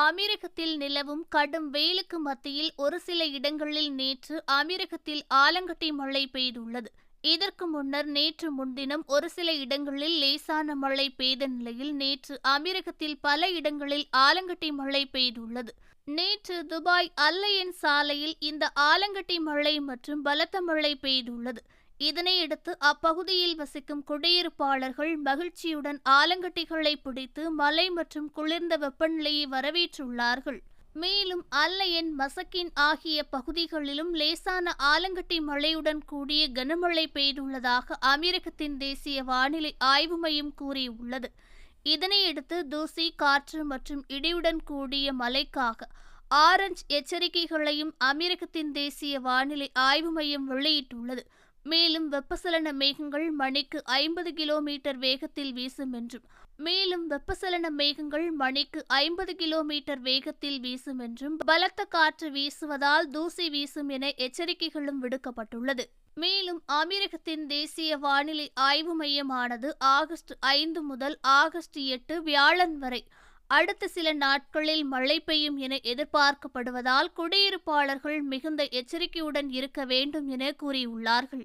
அமீரகத்தில் நிலவும் கடும் வெயிலுக்கு மத்தியில் ஒரு சில இடங்களில் நேற்று அமீரகத்தில் ஆலங்கட்டி மழை பெய்துள்ளது. இதற்கு முன்னர் நேற்று முன்தினம் ஒரு சில இடங்களில் லேசான மழை பெய்த நிலையில் நேற்று அமீரகத்தில் பல இடங்களில் ஆலங்கட்டி மழை பெய்துள்ளது. நேற்று துபாய் அல்லையன் சாலையில் இந்த ஆலங்கட்டி மழை மற்றும் பலத்த மழை பெய்துள்ளது. இதனையடுத்து அப்பகுதியில் வசிக்கும் குடியிருப்பாளர்கள் மகிழ்ச்சியுடன் ஆலங்கட்டிகளை பிடித்து மழை மற்றும் குளிர்ந்த வெப்பநிலையை வரவேற்றுள்ளார்கள். மேலும் அல்லையன் மசக்கின் ஆகிய பகுதிகளிலும் லேசான ஆலங்கட்டி மழையுடன் கூடிய கனமழை பெய்துள்ளதாக அமெரிக்கத்தின் தேசிய வானிலை ஆய்வு மையம் கூறியுள்ளது. இதனையடுத்து தூசி காற்று மற்றும் இடியுடன் கூடிய மழைக்காக ஆரஞ்ச் எச்சரிக்கைகளையும் அமெரிக்கத்தின் தேசிய வானிலை ஆய்வு மையம் வெளியிட்டுள்ளது. மேலும் வெப்பசலன மேகங்கள் மணிக்கு ஐம்பது கிலோமீட்டர் வேகத்தில் வீசும் என்றும் மேலும் வெப்பசலன மேகங்கள் மணிக்கு ஐம்பது கிலோமீட்டர் வேகத்தில் வீசும் என்றும் பலத்த காற்று வீசுவதால் தூசி வீசும் என எச்சரிக்கைகளும் விடுக்கப்பட்டுள்ளது. மேலும் அமெரிக்கத்தின் தேசிய வானிலை ஆய்வு மையமானது ஆகஸ்ட் ஐந்து முதல் ஆகஸ்ட் எட்டு வியாழன் வரை அடுத்த சில நாட்களில் மழை பெய்யும் என எதிர்பார்க்கப்படுவதால் குடியிருப்பாளர்கள் மிகுந்த எச்சரிக்கையுடன் இருக்க வேண்டும் என கூறியுள்ளார்கள்.